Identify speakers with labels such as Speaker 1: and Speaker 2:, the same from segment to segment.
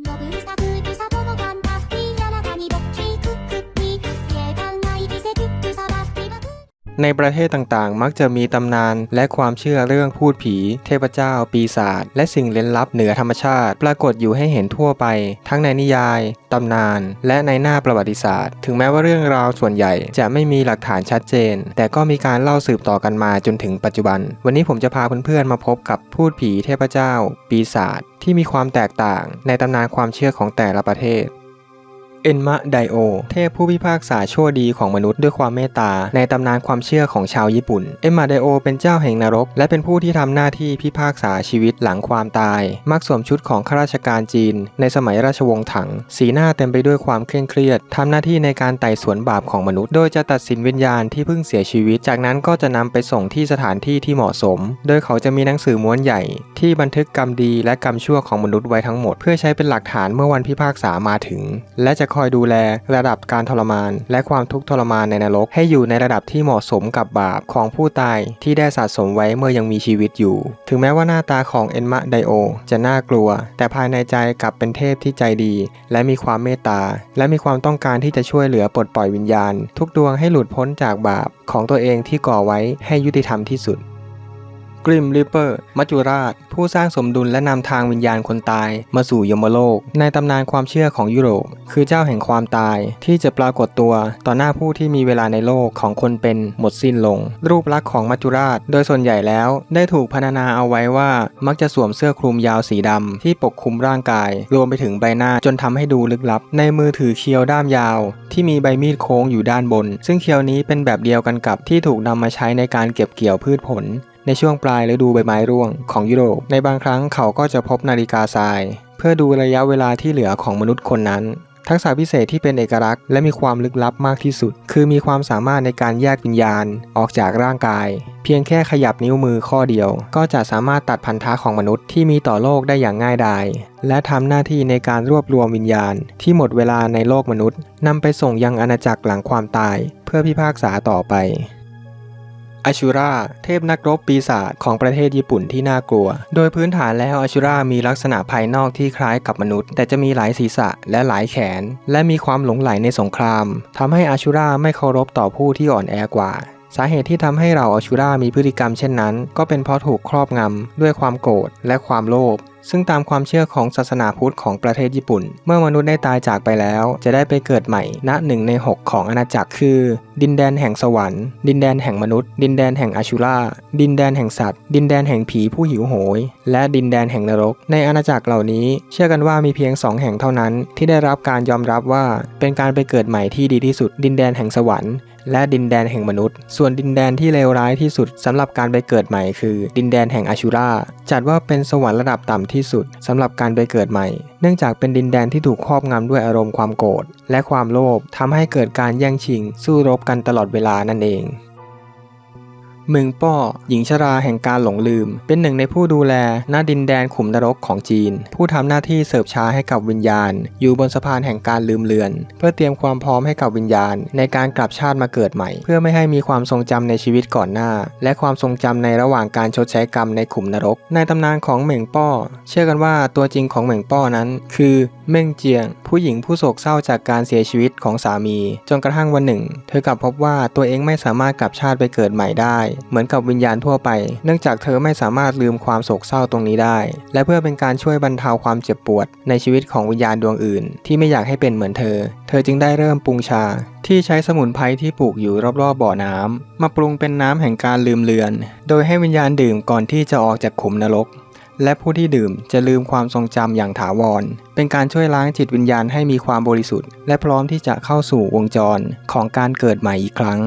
Speaker 1: ノブスタクキ
Speaker 2: ในประเทศต่างๆ มักจะมีตำนานและความเชื่อเรื่องพูดผี เทพเจ้า ปีศาจและสิ่งเล้นลับเหนือธรรมชาติ ปรากฏอยู่ให้เห็นทั่วไป ทั้งในนิยาย ตำนาน และในหน้าประวัติศาสตร์ ถึงแม้ว่าเรื่องราวส่วนใหญ่จะไม่มีหลักฐานชัดเจน แต่ก็มีการเล่าสืบต่อกันมาจนถึงปัจจุบัน วันนี้ผมจะพาเพื่อนๆมาพบกับพูดผีเทพเจ้า ปีศาจที่มีความแตกต่างในตำนานความเชื่อของแต่ละประเทศ เอ็นมะไดโอ เทพผู้พิพากษาชั่วดีของมนุษย์ด้วยความเมตตา ในตำนานความเชื่อของชาวญี่ปุ่น เอ็นมะไดโอเป็นเจ้าแห่งนรก และเป็นผู้ที่ทำหน้าที่พิพากษาชีวิตหลังความตาย มักสวมชุดของข้าราชการจีน ในสมัยราชวงศ์ถัง สีหน้าเต็มไปด้วยความเคร่งเครียดทำหน้าที่ในการไต่สวนบาปของมนุษย์ โดยจะตัดสินวิญญาณที่เพิ่งเสียชีวิต จากนั้นก็จะนำไปส่งที่สถานที่ที่เหมาะสม โดยเขาจะมีหนังสือม้วนใหญ่ ที่บันทึกกรรมดีและกรรมชั่วของมนุษย์ไว้ทั้งหมด เพื่อใช้เป็นหลักฐานเมื่อวันพิพากษามาถึง และจะคอยดูแลระดับการทรมาน และความทุกข์ทรมานในนรก ให้อยู่ในระดับที่เหมาะสมกับบาปของผู้ตายที่ได้สะสมไว้เมื่อยังมีชีวิตอยู่ ถึงแม้ว่าหน้าตาของเอ็นมะไดโอ จะน่ากลัว แต่ภายในใจกลับเป็นเทพที่ใจดี และมีความเมตตา และมีความต้องการที่จะช่วยเหลือปลดปล่อยวิญญาณ ทุกดวงให้หลุดพ้นจากบาปของตัวเองที่ก่อไว้ให้ยุติธรรมที่สุด กริมริปเปอร์ มัจจุราช ผู้สร้างสมดุลและนำทางวิญญาณคนตาย มาสู่ยมโลก ในตำนานความเชื่อของยุโรป คือเจ้าแห่งความตาย ที่จะปรากฏตัวต่อหน้าผู้ที่มีเวลาในโลกของคนเป็นหมดสิ้นลง รูปลักษณ์ของมัจจุราช โดยส่วนใหญ่แล้ว ได้ถูกพรรณนาเอาไว้ว่า มักจะสวมเสื้อคลุมยาวสีดำที่ปกคลุมร่างกาย รวมไปถึงใบหน้าจนทำให้ดูลึกลับ ในมือถือเคียวด้ามยาว ที่มีใบมีดโค้งอยู่ด้านบน ซึ่งเคียวนี้เป็นแบบเดียวกันกับที่ถูกนำมาใช้ในการเก็บเกี่ยวพืชผล ในช่วงปลายฤดูใบไม้ร่วงของยุโรป ในบางครั้งเขาก็จะพบนาฬิกาทราย เพื่อดูระยะเวลาที่เหลือของมนุษย์คนนั้น ทักษะพิเศษที่เป็นเอกลักษณ์และมีความลึกลับมากที่สุด คือมีความสามารถในการแยกวิญญาณออกจากร่างกาย เพียงแค่ขยับนิ้วมือข้อเดียว ก็จะสามารถตัดพันธะของมนุษย์ที่มีต่อโลกได้อย่างง่ายดายและทำหน้าที่ในการรวบรวมวิญญาณ ที่หมดเวลาในโลกมนุษย์นำไปส่งยังอาณาจักรหลังความตาย เพื่อพิพากษาต่อไป อาชูราเทพนักรบปีศาจของประเทศญี่ปุ่นที่น่ากลัว โดยพื้นฐานแล้วอาชูรามีลักษณะภายนอกที่คล้ายกับมนุษย์ แต่จะมีหลายศีรษะและหลายแขน และมีความหลงไหลในสงครามทำให้อาชูราไม่เคารพต่อผู้ที่อ่อนแอกว่า สาเหตุที่ทำให้เราอาชูรามีพฤติกรรมเช่นนั้น ก็เป็นเพราะถูกครอบงำด้วยความโกรธและความโลภซึ่งตามความเชื่อของศาสนาพุทธของประเทศญี่ปุ่น เมื่อมนุษย์ได้ตายจากไปแล้ว จะได้ไปเกิดใหม่ณหนึ่งใน 6 ของอาณาจักรคือ ดินแดนแห่งสวรรค์ ดินแดนแห่งมนุษย์ ดินแดนแห่งอาชูราดินแดนแห่งสัตว์ ดินแดนแห่งผีผู้หิวโหย และดินแดนแห่งนรก ในอาณาจักรเหล่านี้ เชื่อกันว่ามีเพียงสองแห่งเท่านั้น ที่ได้รับการยอมรับว่าเป็นการไปเกิดใหม่ที่ดีที่สุด ดินแดนแห่งสวรรค์ และดินแดนแห่งมนุษย์ ส่วนดินแดนที่เลวร้ายที่สุดสำหรับการไปเกิดใหม่คือ ดินแดนแห่งอาชูราจัดว่าเป็นสวรรค์ระดับต่ำที่สุดสำหรับการไปเกิดใหม่ เนื่องจากเป็นดินแดนที่ถูกครอบงำด้วยอารมณ์ความโกรธและความโลภทำให้เกิดการแย่งชิง สู้รบกันตลอดเวลานั่นเอง เมืองป้อ หญิงชราแห่งการหลงลืม เป็นหนึ่งในผู้ดูแลณดินแดนขุมนรกของจีน ผู้ทำหน้าที่เสิร์ฟชาให้กับวิญญาณ อยู่บนสะพานแห่งการลืมเลือน เพื่อเตรียมความพร้อมให้กับวิญญาณ ในการกลับชาติมาเกิดใหม่ เพื่อไม่ให้มีความทรงจำในชีวิตก่อนหน้า และความทรงจำในระหว่างการชดใช้กรรมในขุมนรก ในตำนานของเหม่งป้อ เชื่อกันว่าตัวจริงของเหม่งป้อนั้น คือเม่งเจียง ผู้หญิงผู้โศกเศร้าจากการเสียชีวิตของสามี จนกระทั่งวันหนึ่ง เธอกลับพบว่าตัวเองไม่สามารถกลับชาติไปเกิดใหม่ได้เหมือนกับวิญญาณทั่วไป เนื่องจากเธอไม่สามารถลืมความโศกเศร้าตรงนี้ได้ และเพื่อเป็นการช่วยบรรเทาความเจ็บปวด ในชีวิตของวิญญาณดวงอื่น ที่ไม่อยากให้เป็นเหมือนเธอ เธอจึงได้เริ่มปรุงชา ที่ใช้สมุนไพรที่ปลูกอยู่รอบๆบ่อน้ำมาปรุงเป็นน้ำแห่งการลืมเลือน โดยให้วิญญาณดื่มก่อนที่จะออกจากขุมนรกและผู้ที่ดื่มจะลืมความทรงจำอย่างถาวร เป็นการช่วยล้างจิตวิญญาณให้มีความบริสุทธิ์ และพร้อมที่จะเข้าสู่วงจรของการเกิดใหม่อีกครั้ง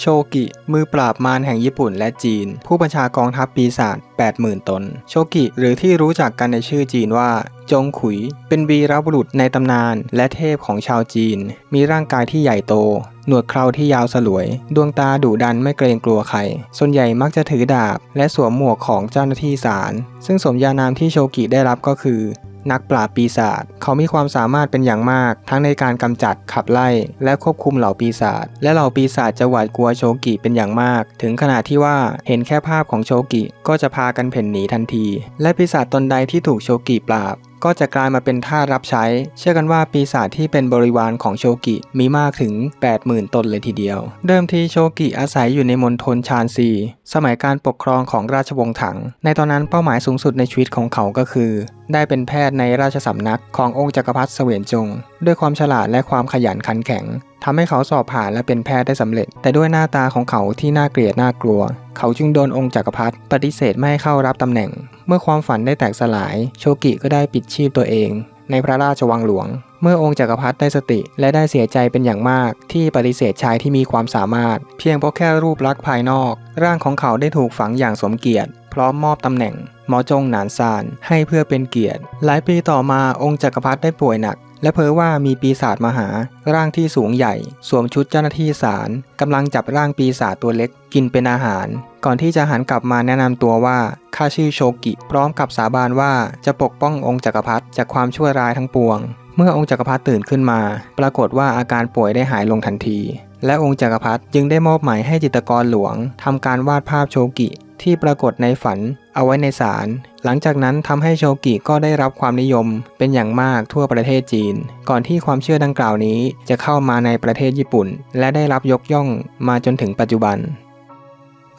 Speaker 2: โชกิ มือปราบมารแห่งญี่ปุ่นและจีน ผู้บัญชากองทัพปีศาจ80,000 ตน โชกิ หรือที่รู้จักกันในชื่อจีนว่า จงขุย เป็นวีรบุรุษในตำนานและเทพของชาวจีน มีร่างกายที่ใหญ่โต หนวดเคราที่ยาวสลวย ดวงตาดุดันไม่เกรงกลัวใคร ส่วนใหญ่มักจะถือดาบ และสวมหมวกของเจ้าหน้าที่ศาล ซึ่งสมญานามที่โชกิได้รับก็คือ นักปราบปีศาจเขามีความสามารถเป็นอย่างมาก ทั้งในการกำจัดขับไล่ และควบคุมเหล่าปีศาจและเหล่าปีศาจจะหวาดกลัวโชกิเป็นอย่างมาก ถึงขนาดที่ว่าเห็นแค่ภาพของโชกิก็จะพากันเพ่นหนีทันที และปีศาจตนใดที่ถูกโชกิปราบ ก็จะกลายมาเป็นท่ารับใช้ เชื่อกันว่าปีศาจที่เป็นบริวารของโชกิมีมากถึง 80,000 ตนเลยทีเดียว เดิมทีโชกิอาศัยอยู่ในมณฑลชานซี สมัยการปกครองของราชวงศ์ถัง ในตอนนั้นเป้าหมายสูงสุดในชีวิตของเขาก็คือ ได้เป็นแพทย์ในราชสำนักขององค์จักรพรรดิเสวียนจง ด้วยความฉลาดและความขยันขันแข็งทำให้เขาสอบผ่านและเป็นแพทย์ได้สำเร็จ แต่ด้วยหน้าตาของเขาที่น่าเกลียดน่ากลัว เขาจึงโดนองค์จักรพรรดิปฏิเสธไม่ให้เข้ารับตำแหน่ง เมื่อความฝันได้แตกสลาย โชกิก็ได้ปิดชีพตัวเอง ในพระราชวังหลวง เมื่อองค์จักรพรรดิได้สติและได้เสียใจเป็นอย่างมาก ที่ปฏิเสธชายที่มีความสามารถ เพียงเพราะแค่รูปลักษณ์ภายนอก ร่างของเขาได้ถูกฝังอย่างสมเกียรติ ร้อมมอบตำแหน่งหมอจงหนานซานให้เพื่อเป็นเกียรติ หลายปีต่อมาองค์จักรพรรดิได้ป่วยหนัก และเพ้อว่ามีปีศาจมาหา ร่างที่สูงใหญ่ สวมชุดเจ้าหน้าที่ศาลกำลังจับร่างปีศาจตัวเล็กกินเป็นอาหาร ก่อนที่จะหันกลับมาแนะนำตัวว่าข้าชื่อโชกิ พร้อมกับสาบานว่าจะปกป้ององค์จักรพรรดิจากความชั่วร้ายทั้งปวง เมื่อองค์จักรพรรดิตื่นขึ้นมา ปรากฏว่าอาการป่วยได้หายลงทันทีและองค์จักรพรรดิจึงได้มอบหมายให้จิตรกรหลวงทำการวาดภาพโชกิ ที่ปรากฏในฝันเอาไว้ในศาล หลังจากนั้นทำให้โชกิก็ได้รับความนิยมเป็นอย่างมากทั่วประเทศจีน ก่อนที่ความเชื่อดังกล่าวนี้จะเข้ามาในประเทศญี่ปุ่น และได้รับยกย่องมาจนถึงปัจจุบัน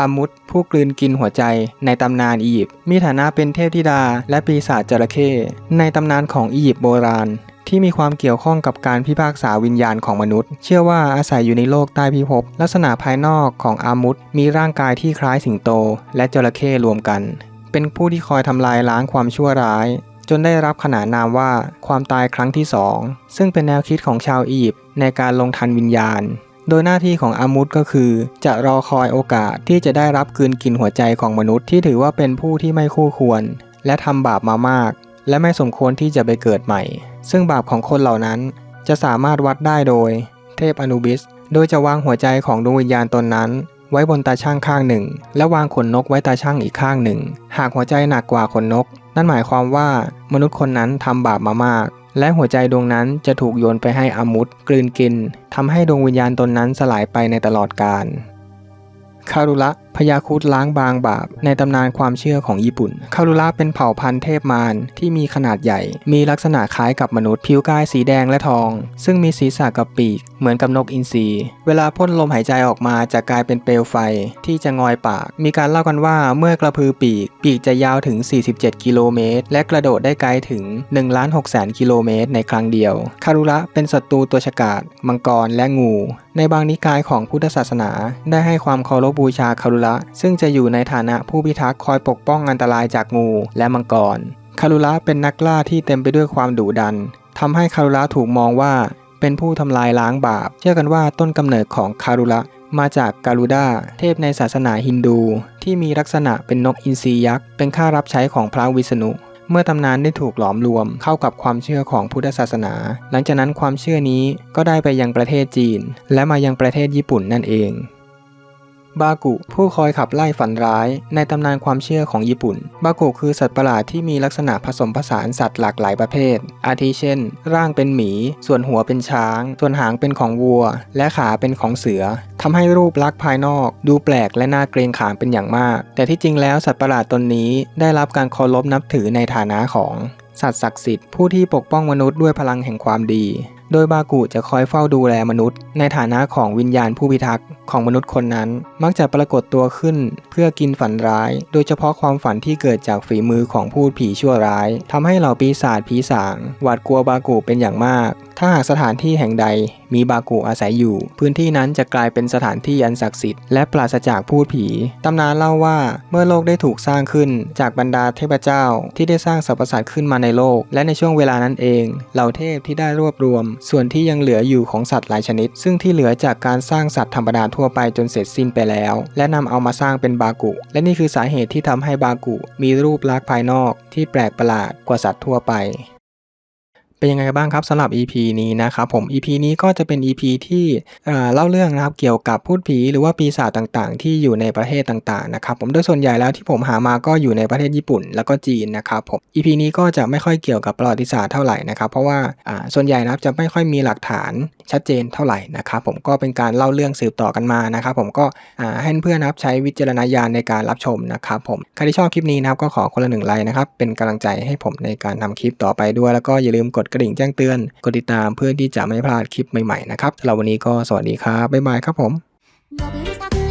Speaker 2: อามุดผู้กลืนกินหัวใจในตำนานอียิปต์มีฐานะเป็นเทพธิดาและปีศาจจระเข้ในตำนานของอียิปต์โบราณ ที่มีความเกี่ยวข้องกับการพิพากษาวิญญาณของมนุษย์ เชื่อว่าอาศัยอยู่ในโลกใต้พิภพลักษณะภายนอกของอามุดมีร่างกายที่คล้ายสิงโต และจระเข้รวมกัน เป็นผู้ที่คอยทำลายล้างความชั่วร้าย จนได้รับขนานนามว่าความตายครั้งที่สองซึ่งเป็นแนวคิดของชาวอียิปต์ในการลงทันวิญญาณ โดยหน้าที่ของอามุดก็คือ จะรอคอยโอกาสที่จะได้รับกลืนกินหัวใจของมนุษย์ที่ถือว่าเป็นผู้ที่ไม่คู่ควร และทำบาปมามาก และไม่สมควรที่จะไปเกิดใหม่ ซึ่งบาปของคนเหล่านั้นจะสามารถวัดได้โดย เทพอนุบิส โดยจะวางหัวใจของดวงวิญญาณตนนั้น ไว้บนตาช่างข้างหนึ่ง และวางขนนกไว้ตาช่างอีกข้างหนึ่ง หากหัวใจหนักกว่าขนนก นั่นหมายความว่ามนุษย์คนนั้นทำบาปมามาก และหัวใจดวงนั้นจะถูกโยนไปให้อามุดกลืนกินทำให้ดวงวิญญาณตนนั้นสลายไปในตลอดกาลคารุระ พญาคุดล้างบางบาป ในตำนานความเชื่อของญี่ปุ่น คารุระเป็นเผ่าพันธุ์เทพมารที่มีขนาดใหญ่ มีลักษณะคล้ายกับมนุษย์ ผิวกายสีแดงและทอง ซึ่งมีศีรษะกับปีก เหมือนกับนกอินทรี เวลาพ่นลมหายใจออกมาจะกลายเป็นเปลวไฟที่จะงอยปาก มีการเล่ากันว่าเมื่อกระพือปีก ปีกจะยาวถึง 47 กิโลเมตร และกระโดดได้ไกลถึง1ล้าน6แสนกิโลเมตรในครั้งเดียว คารุระเป็นศัตรูตัวฉกาจมังกรและงู ในบางนิกายของพุทธศาสนา ได้ให้ความเคารพบูชาคารุระซึ่งจะอยู่ในฐานะผู้พิทักษ์คอยปกป้องอันตรายจากงูและมังกร คารุระเป็นนักล่าที่เต็มไปด้วยความดุดันทำให้คารุระถูกมองว่า เป็นผู้ทำลายล้างบาป เชื่อกันว่าต้นกำเนิดของคารุระมาจากการุดาเทพในศาสนาฮินดู ที่มีลักษณะเป็นนกอินทรียักษ์เป็นข้ารับใช้ของพระวิษณุเมื่อตำนานได้ถูกหลอมรวมเข้ากับความเชื่อของพุทธศาสนา หลังจากนั้นความเชื่อนี้ก็ได้ไปยังประเทศจีน และมายังประเทศญี่ปุ่นนั่นเอง บากุ ผู้คอยขับไล่ฝันร้าย ในตำนานความเชื่อของญี่ปุ่น บากุคือสัตว์ประหลาดที่มีลักษณะผสมผสานสัตว์หลากหลายประเภท อาทิเช่น ร่างเป็นหมี ส่วนหัวเป็นช้าง ส่วนหางเป็นของวัว และขาเป็นของเสือทำให้รูปลักษณ์ภายนอก ดูแปลกและน่าเกรงขามเป็นอย่างมาก แต่ที่จริงแล้วสัตว์ประหลาดตนนี้ได้รับการเคารพนับถือในฐานะของ สัตว์ศักดิ์สิทธิ์ผู้ที่ปกป้องมนุษย์ด้วยพลังแห่งความดี โดยบากุจะคอยเฝ้าดูแลมนุษย์ ในฐานะของวิญญาณผู้พิทักษ์ของมนุษย์คนนั้น มักจะปรากฏตัวขึ้นเพื่อกินฝันร้าย โดยเฉพาะความฝันที่เกิดจากฝีมือของผู้ผีชั่วร้ายทำให้เหล่าปีศาจผีสาง หวาดกลัวบากุเป็นอย่างมาก ถ้าหากสถานที่แห่งใด มีบากุอาศัยอยู่ พื้นที่นั้นจะกลายเป็นสถานที่อันศักดิ์สิทธิ์และปราศจากพูดผี ตำนานเล่าว่าเมื่อโลกได้ถูกสร้างขึ้นจากบรรดาเทพเจ้า ที่ได้สร้างสรรพสัตว์ขึ้นมาในโลก และในช่วงเวลานั้นเองเหล่าเทพที่ได้รวบรวม ส่วนที่ยังเหลืออยู่ของสัตว์หลายชนิด ซึ่งที่เหลือจากการสร้างสัตว์ธรรมดาทั่วไปจนเสร็จสิ้นไปแล้ว และนำเอามาสร้างเป็นบากุ และนี่คือสาเหตุที่ทำให้บากุ มีรูปลักษณ์ภายนอกที่แปลกประหลาดกว่าสัตว์ทั่วไป เป็นยังไงบ้างครับสำหรับ EP นี้นะครับผม EP นี้ก็จะเป็น EP ที่เล่าเรื่องนะครับเกี่ยวกับพูดผีหรือว่าปีศาจต่างๆ ที่อยู่ในประเทศต่างๆนะครับผมโดยส่วนใหญ่แล้วที่ผมหามาก็อยู่ในประเทศญี่ปุ่น แล้วก็จีนนะครับผม EP นี้ก็จะไม่ค่อยเกี่ยวกับประวัติศาสตร์เท่าไหร่นะครับเพราะว่าส่วนใหญ่นะครับจะไม่ค่อยมีหลักฐานชัดเจนเท่าไหร่นะครับผมก็เป็นการเล่าเรื่องสืบต่อกันมานะครับผมก็ให้เพื่อนนะครับใช้วิจารณญาณในการรับชมนะครับผมใครที่ชอบคลิปนี้นะครับก็ขอคนละหนึ่งไลค์นะครับเป็นกำลังใจให้ผมในการทำคลิปต่อไปด้วยแล้วก็อย่าลืมกดกระดิ่งแจ้งเตือน กดติดตามเพื่อที่จะไม่พลาดคลิปใหม่ๆนะครับสำหรับวันนี้ก็สวัสดีครับบ๊ายบายครับผม